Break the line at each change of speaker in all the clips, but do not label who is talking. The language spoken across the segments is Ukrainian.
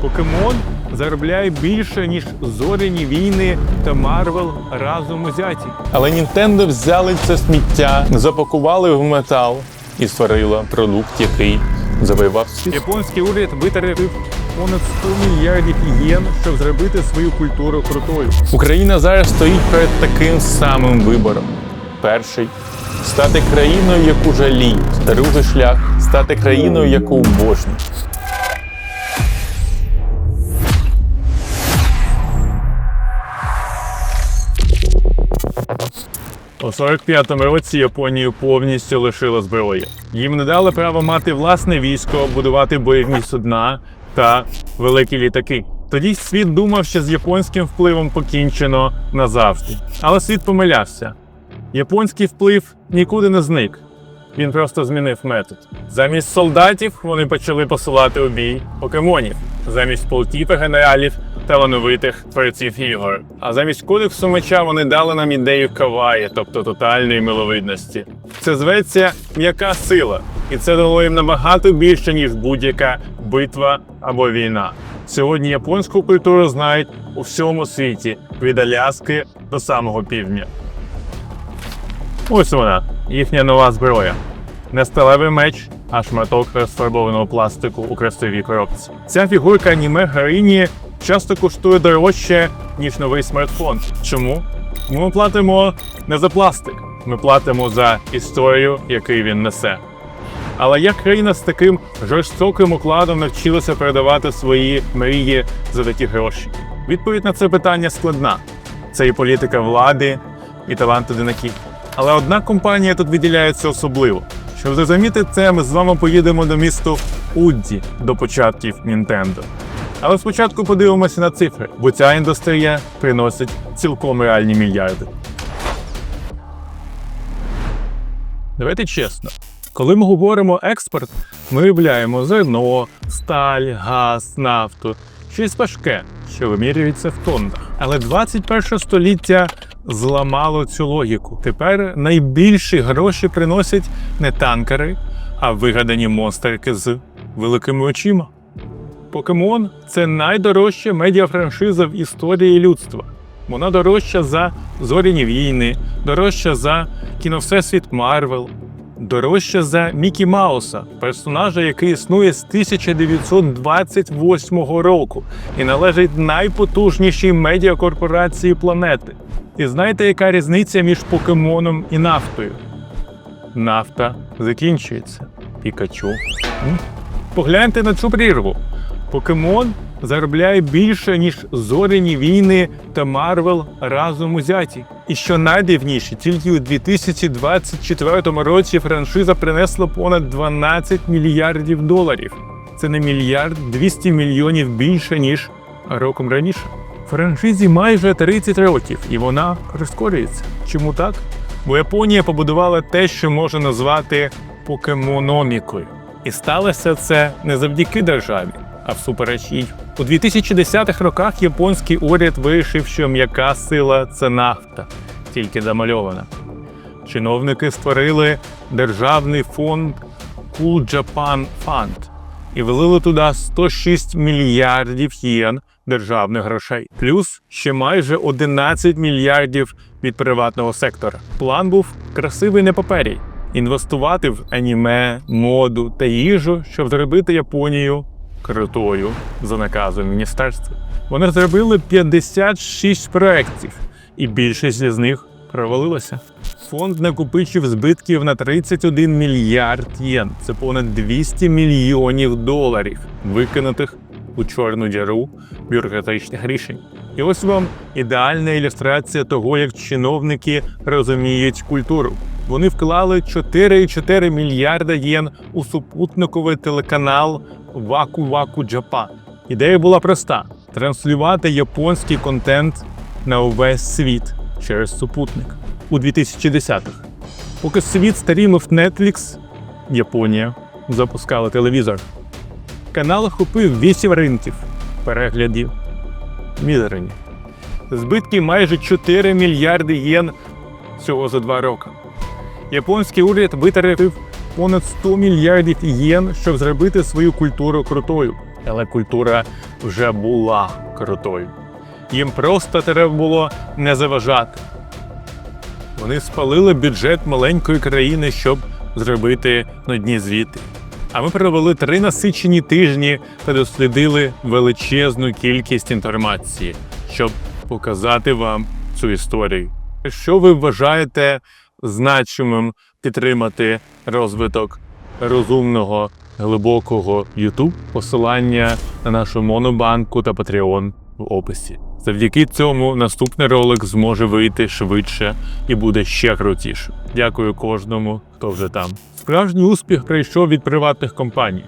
Покемон заробляє більше, ніж зоряні війни та Марвел разом узяті.
Але Nintendo взяли це сміття, запакували в метал і створила продукт, який завоював світ.
Японський уряд витратив понад 100 мільярдів єн, щоб зробити свою культуру крутою.
Україна зараз стоїть перед таким самим вибором. Перший стати країною, яку жаліють. Другий шлях стати країною, яку обожнюють.
У 45-му році Японію повністю лишила зброї. Їм не дали право мати власне військо, будувати бойові судна та великі літаки. Тоді світ думав, що з японським впливом покінчено назавжди. Але світ помилявся. Японський вплив нікуди не зник. Він просто змінив метод. Замість солдатів вони почали посилати у бій покемонів, замість полків і генералів талановитих творців ігор. А замість кодексу меча вони дали нам ідею каваї, тобто тотальної миловидності. Це зветься м'яка сила, і це дало їм набагато більше, ніж будь-яка битва або війна. Сьогодні японську культуру знають у всьому світі від Аляски до самого півдня. Ось вона, їхня нова зброя. Не сталевий меч, а шматок розфарбованого пластику у красивій коробці. Ця фігурка аніме героїні часто коштує дорожче, ніж новий смартфон. Чому? Ми платимо не за пластик, ми платимо за історію, яку він несе. Але як країна з таким жорстоким укладом навчилася передавати свої мрії за такі гроші? Відповідь на це питання складна. Це і політика влади, і талант одинаків. Але одна компанія тут виділяється особливо. Щоб зрозуміти це, ми з вами поїдемо до місту Удді до початків Нінтендо. Але спочатку подивимося на цифри, бо ця індустрія приносить цілком реальні мільярди. Давайте чесно. Коли ми говоримо експорт, ми уявляємо зерно, сталь, газ, нафту, щось важке, що вимірюється в тоннах. Але 21 століття зламало цю логіку. Тепер найбільші гроші приносять не танкери, а вигадані монстрики з великими очима. Покемон це найдорожча медіафраншиза в історії людства. Вона дорожча за зоряні війни, дорожча за кіновсесвіт Марвел, дорожча за Мікі Мауса, персонажа, який існує з 1928 року і належить найпотужнішій медіакорпорації планети. І знаєте, яка різниця між покемоном і нафтою? Нафта закінчується. Пікачу. Погляньте на цю прірву. Покемон заробляє більше, ніж зоряні війни та Марвел разом узяті. І що найдивніше, тільки у 2024 році франшиза принесла понад 12 мільярдів доларів. Це не мільярд 200 мільйонів більше, ніж роком раніше. Франшизі майже 30 років, і вона прискорюється. Чому так? Бо Японія побудувала те, що можна назвати покемономікою. І сталося це не завдяки державі, а всупереч їй. У 2010-х роках японський уряд вирішив, що м'яка сила це нафта, тільки замальована. Чиновники створили державний фонд Cool Japan Fund і влили туди 106 мільярдів єн державних грошей, плюс ще майже 11 мільярдів від приватного сектора. План був красивий на папері інвестувати в аніме, моду та їжу, щоб зробити Японію крутою за наказом міністерства. Вони зробили 56 проєктів, і більшість з них провалилася. Фонд накопичив збитків на 31 мільярд єн. Це понад 200 мільйонів доларів, викинутих у чорну діру бюрократичних рішень. І ось вам ідеальна ілюстрація того, як чиновники розуміють культуру. Вони вклали 4,4 мільярда єн у супутниковий телеканал Ваку Ваку Джапан. Ідея була проста: транслювати японський контент на увесь світ через супутник у 2010-х. Поки світ старімив Netflix, Японія запускала телевізор. Канал охопив 8 ринків переглядів. Мізерні. Збитки майже 4 мільярди єн всього за два роки. Японський уряд витратив понад 100 мільярдів єн, щоб зробити свою культуру крутою. Але культура вже була крутою. Їм просто треба було не заважати. Вони спалили бюджет маленької країни, щоб зробити нудні звіти. А ми провели три насичені тижні та дослідили величезну кількість інформації, щоб показати вам цю історію. Що ви вважаєте значимим підтримати розвиток розумного, глибокого YouTube? Посилання на нашу монобанку та Patreon в описі. Завдяки цьому наступний ролик зможе вийти швидше і буде ще крутіше. Дякую кожному, хто вже там. Справжній успіх прийшов від приватних компаній,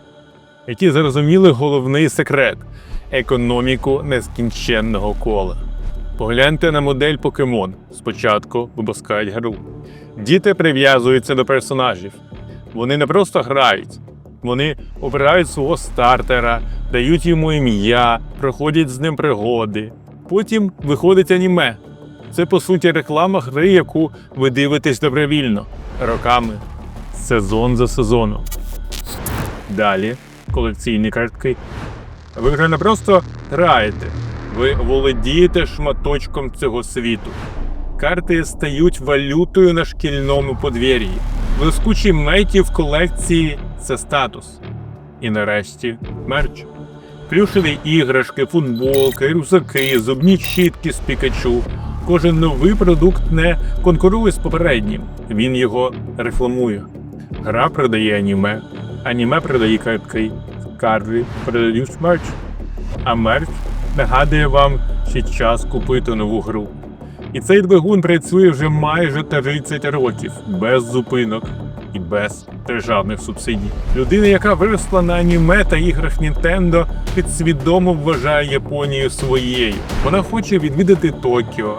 які зрозуміли головний секрет економіку нескінченного кола. Погляньте на модель покемон. Спочатку випускають гру. Діти прив'язуються до персонажів. Вони не просто грають, вони обирають свого стартера, дають йому ім'я, проходять з ним пригоди. Потім виходить аніме. Це по суті реклама гри, яку ви дивитесь добровільно, роками, сезон за сезоном. Далі колекційні картки. Ви вже не просто граєте, ви володієте шматочком цього світу. Карти стають валютою на шкільному подвір'ї. Блискучі меті в колекції це статус. І нарешті мерч. Плюшеві іграшки, футболки, рюкзаки, зубні щітки з Пікачу. Кожен новий продукт не конкурує з попереднім, він його рекламує. Гра продає аніме, аніме продає картки, карти продають мерч. А мерч нагадує вам, що час купити нову гру. І цей двигун працює вже майже 30 років без зупинок і без державних субсидій. Людина, яка виросла на аніме та іграх Нінтендо, підсвідомо вважає Японію своєю. Вона хоче відвідати Токіо.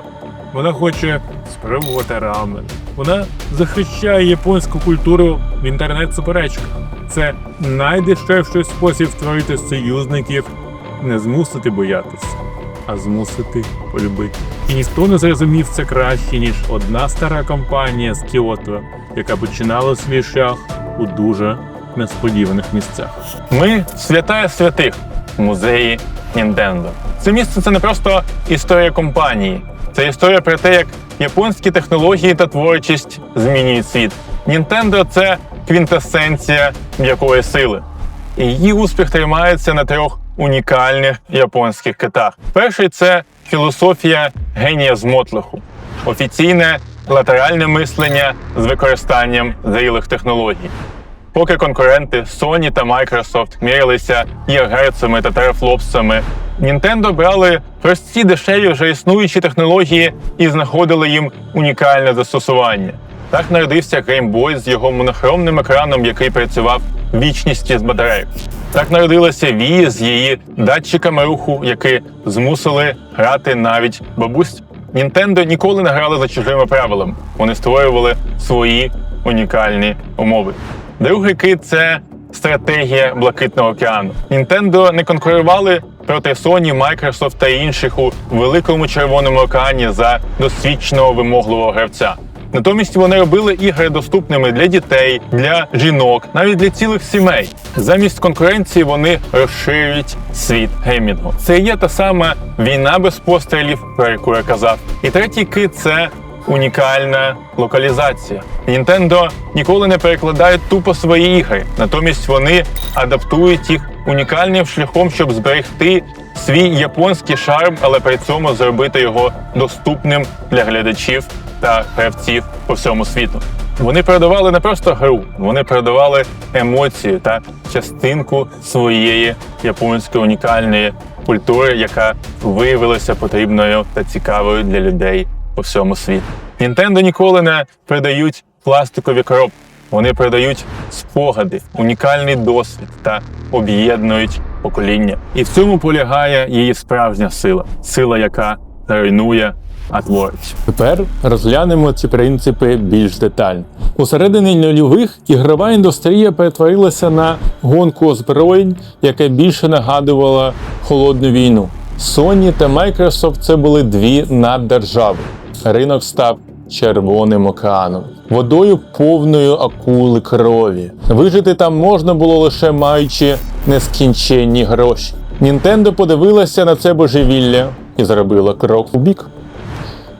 Вона хоче спробувати рамен. Вона захищає японську культуру в інтернет-суперечках. Це найдешевший спосіб створити союзників, не змусити боятися, а змусити полюбити. І ніхто не зрозумів це краще, ніж одна стара компанія з Кіото, яка починала свій шлях у дуже несподіваних місцях.
Ми святая святих музеї Нінтендо. Це місце це не просто історія компанії, це історія про те, як японські технології та творчість змінюють світ. Нінтендо це квінтесенція м'якої сили. І її успіх тримається на трьох унікальних японських китах. Перший це філософія генія з мотлоху, офіційне латеральне мислення з використанням зрілих технологій. Поки конкуренти Sony та Microsoft мірялися єргерцами та терафлопсами, Nintendo брали прості дешеві вже існуючі технології і знаходили їм унікальне застосування. Так народився Game Boy з його монохромним екраном, який працював вічністю з батарейок. Так народилася Wii з її датчиками руху, які змусили грати навіть бабусь. Nintendo ніколи не грали за чужими правилами. Вони створювали свої унікальні умови. Другий кит це стратегія Блакитного океану. Nintendo не конкурували проти Sony, Microsoft та інших у великому червоному океані за досвідченого вимогливого гравця. Натомість вони робили ігри доступними для дітей, для жінок, навіть для цілих сімей. Замість конкуренції вони розширюють світ геймінгу. Це є та сама війна без пострілів, про яку я казав. І третій кит це унікальна локалізація. Nintendo ніколи не перекладають тупо свої ігри, натомість вони адаптують їх унікальним шляхом, щоб зберегти свій японський шарм, але при цьому зробити його доступним для глядачів та гравців по всьому світу. Вони передавали не просто гру, вони передавали емоцію та частинку своєї японської унікальної культури, яка виявилася потрібною та цікавою для людей по всьому світу. Nintendo ніколи не передають пластикові коробки. Вони передають спогади, унікальний досвід та об'єднують покоління. І в цьому полягає її справжня сила сила, яка руйнує, а творить. Тепер розглянемо ці принципи більш детально. У середині нульових ігрова індустрія перетворилася на гонку озброєнь, яка більше нагадувала холодну війну. Sony та Microsoft це були дві наддержави. Ринок став червоним океаном, водою повною акули крові. Вижити там можна було лише маючи нескінченні гроші. Нінтендо подивилася на це божевілля і зробила крок у бік.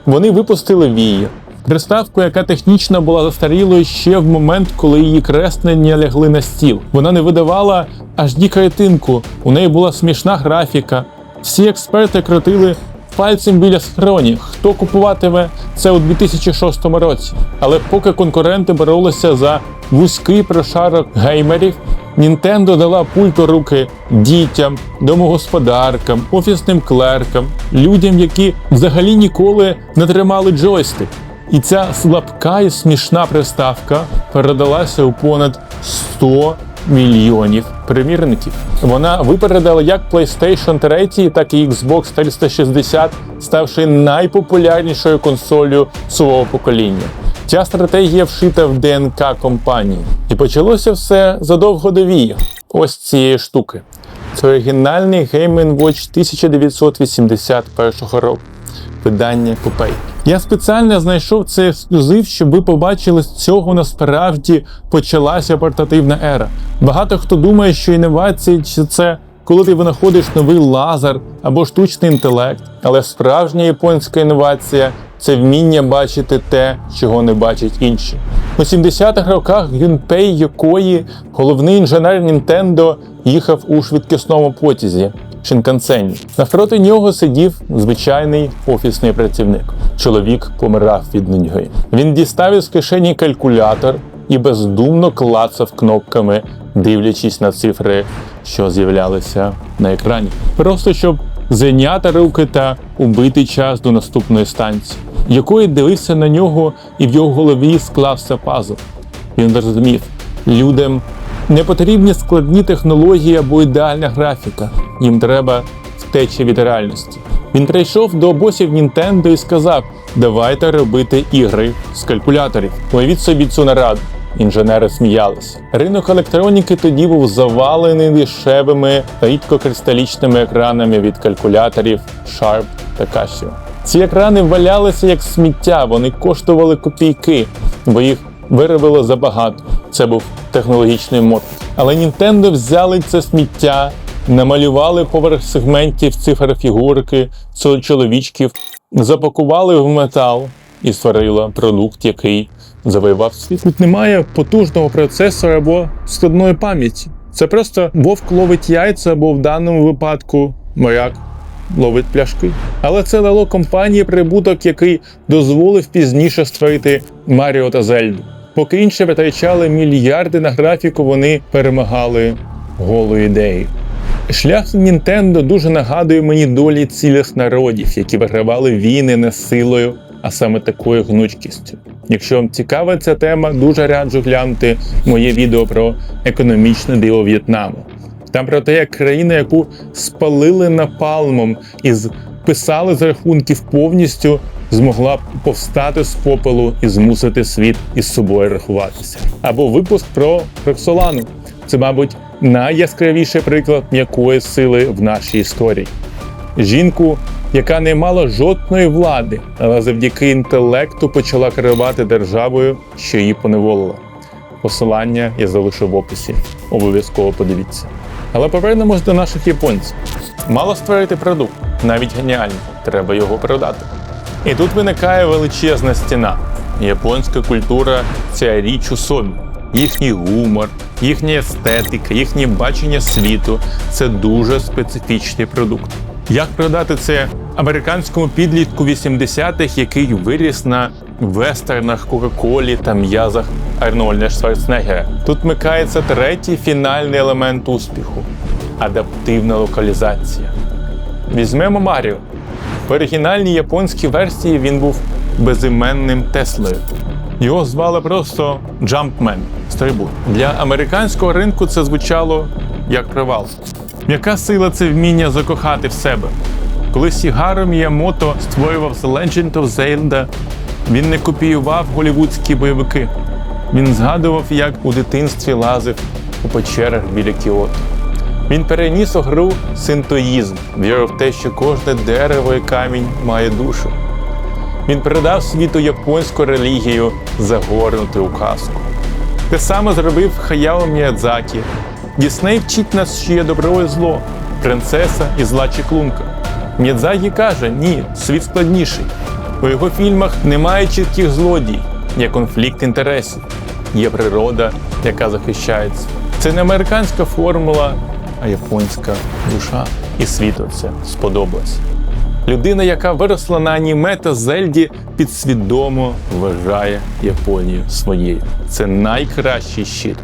Вони випустили Wii. Приставку, яка технічно була застарілою ще в момент, коли її креслення лягли на стіл. Вона не видавала HD картинку, у неї була смішна графіка. Всі експерти крутили пальцем біля схроні, хто купуватиме це у 2006 році. Але поки конкуренти боролися за вузький прошарок геймерів, Нінтендо дала пульт у руки дітям, домогосподаркам, офісним клеркам, людям, які взагалі ніколи не тримали джойстик. І ця слабка і смішна приставка передалася у понад 100 мільйонів примірників. Вона випередила як PlayStation 3, так і Xbox 360, ставши найпопулярнішою консолью свого покоління. Ця стратегія вшита в ДНК компанії. І почалося все задовго до Wii. Ось цієї штуки. Це оригінальний Game Watch 1981 року. Видання купей. Я спеціально знайшов цей ексклюзив, щоб ви побачили, з цього насправді почалася портативна ера. Багато хто думає, що інновації чи це коли ти винаходиш новий лазер або штучний інтелект, але справжня японська інновація це вміння бачити те, чого не бачать інші. У 70-х роках Гюнпей Йокої, головний інженер Нінтендо, їхав у швидкісному потязі. Шинкансені. Навпроти нього сидів звичайний офісний працівник. Чоловік помирав від нудьги. Він дістав із кишені калькулятор і бездумно клацав кнопками, дивлячись на цифри, що з'являлися на екрані. Просто щоб зайняти руки та убити час до наступної станції, якої дивився на нього, і в його голові склався пазл. Він зрозумів, людям не потрібні складні технології або ідеальна графіка. Їм треба втеча від реальності. Він прийшов до босів Нінтендо і сказав: давайте робити ігри з калькуляторів. Уявіть собі цю нараду. Інженери сміялися. Ринок електроніки тоді був завалений дешевими рідкокристалічними екранами від калькуляторів Sharp та Casio. Ці екрани валялися як сміття, вони коштували копійки, бо їх виробили забагато. Це був технологічний мод. Але Nintendo взяли це сміття, намалювали поверх сегментів цифр фігурки, чоловічків, запакували в метал і створили продукт, який завоював світ. Тут немає потужного процесора або складної пам'яті. Це просто вовк ловить яйця, або в даному випадку моряк ловить пляшки. Але це дало компанії прибуток, який дозволив пізніше створити Маріо та Зельду. Поки інші витрачали мільярди на графіку, вони перемагали голу ідею. Шлях Нінтендо дуже нагадує мені долі цілих народів, які вигравали війни не силою, а саме такою гнучкістю. Якщо вам цікава ця тема, дуже раджу глянути моє відео про економічне диво В'єтнаму. Там про те, як країна, яку спалили напалмом і писали з рахунків повністю, змогла повстати з попелу і змусити світ із собою рахуватися. Або випуск про Роксолану. Це, мабуть, найяскравіший приклад м'якої сили в нашій історії. Жінку, яка не мала жодної влади, але завдяки інтелекту почала керувати державою, що її поневолила. Посилання я залишу в описі. Обов'язково подивіться. Але повернемось до наших японців. Мало створити продукт, навіть геніальний, треба його продати. І тут виникає величезна стіна. Японська культура це річ у собі. Їхній гумор, їхня естетика, їхнє бачення світу це дуже специфічний продукт. Як продати це американському підлітку 80-х, який виріс на вестернах Кока-Колі та м'язах Арнольда Шварценеггера? Тут вмикається третій фінальний елемент успіху адаптивна локалізація. Візьмемо Маріо. В оригінальній японській версії він був безіменним Теслою. Його звали просто Jumpman стрибун. Для американського ринку це звучало як привал. Яка сила це вміння закохати в себе? Коли Сігару Міямото створював The Legend of Zelda, він не копіював голівудські бойовики. Він згадував, як у дитинстві лазив у печерах біля Кіото. Він переніс у гру синтоїзм, вірив в те, що кожне дерево і камінь має душу. Він передав світу японську релігію, загорнути у казку. Те саме зробив Хаяо Міядзакі. Дісней вчить нас, що є добро і зло, принцеса і зла чеклунка. М'ядзагі каже, ні, світ складніший. У його фільмах немає чітких злодій, є конфлікт інтересів, є природа, яка захищається. Це не американська формула, а японська душа. І світу це сподобалось. Людина, яка виросла на аніме та Зельді, підсвідомо вважає Японію своєю. Це найкращий щит.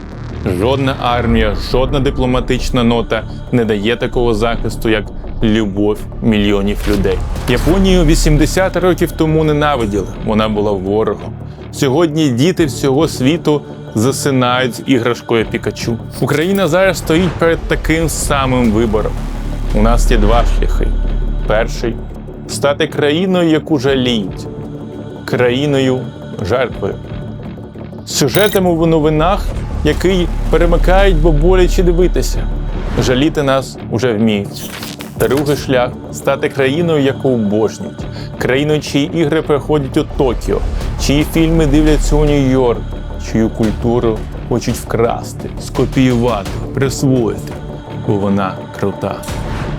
Жодна армія, жодна дипломатична нота не дає такого захисту, як любов мільйонів людей. Японію 80 років тому ненавиділи. Вона була ворогом. Сьогодні діти всього світу засинають з іграшкою Пікачу. Україна зараз стоїть перед таким самим вибором. У нас є два шляхи. Перший стати країною, яку жаліють, країною жертвою. Сюжетом у новинах, який перемикають, бо боляче дивитися. Жаліти нас уже вміють. Другий шлях стати країною, яку обожнюють, країною, чиї ігри проходять у Токіо, чиї фільми дивляться у Нью-Йорк, чию культуру хочуть вкрасти, скопіювати, присвоїти, бо вона крута.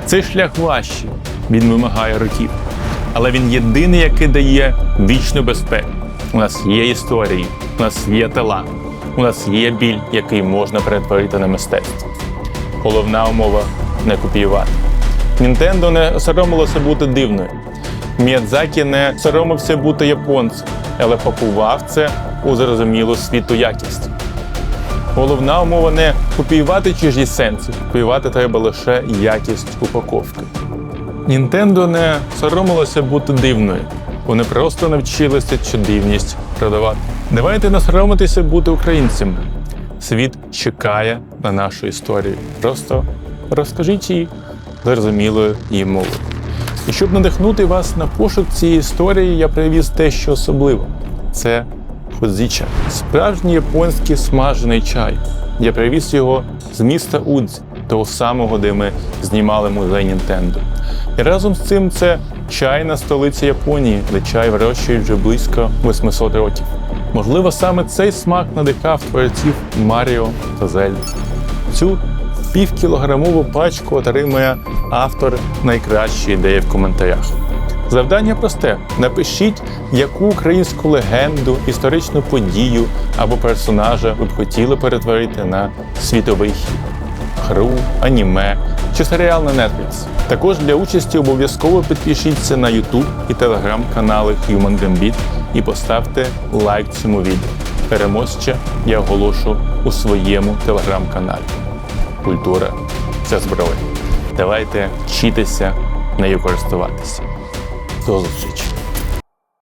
Цей шлях важчий, він вимагає років. Але він єдиний, який дає вічну безпеку. У нас є історії, у нас є талант, у нас є біль, який можна перетворити на мистецтво. Головна умова не копіювати. Нінтендо не соромилося бути дивною. Міядзакі не соромився бути японцем, але пакував це у зрозумілу світу якість. Головна умова не копіювати чужі сенси, копіювати треба лише якість упаковки. Нінтендо не соромилося бути дивною. Вони просто навчилися цю дивність продавати. Давайте не соромитися бути українцями. Світ чекає на нашу історію. Просто розкажіть її зрозумілою її мовою. І щоб надихнути вас на пошук цієї історії, я привіз те, що особливо. Це ходзіча, справжній японський смажений чай. Я привіз його з міста Удзі, того самого, де ми знімали музей Нінтендо. І разом з цим це чайна столиця Японії, де чай вирощують вже близько 800 років. Можливо, саме цей смак надихав творців Маріо та Зельди. Цю півкілограмову пачку отримує автор найкращої ідеї в коментарях. Завдання просте: напишіть, яку українську легенду, історичну подію або персонажа ви б хотіли перетворити на світовий хід. Гру, аніме чи серіал на Netflix. Також для участі обов'язково підпишіться на YouTube і телеграм-канали Human Gambit і поставте лайк цьому відео. Переможця я оголошу у своєму телеграм-каналі. Культура це зброя. Давайте вчитися нею користуватися. До зустрічі!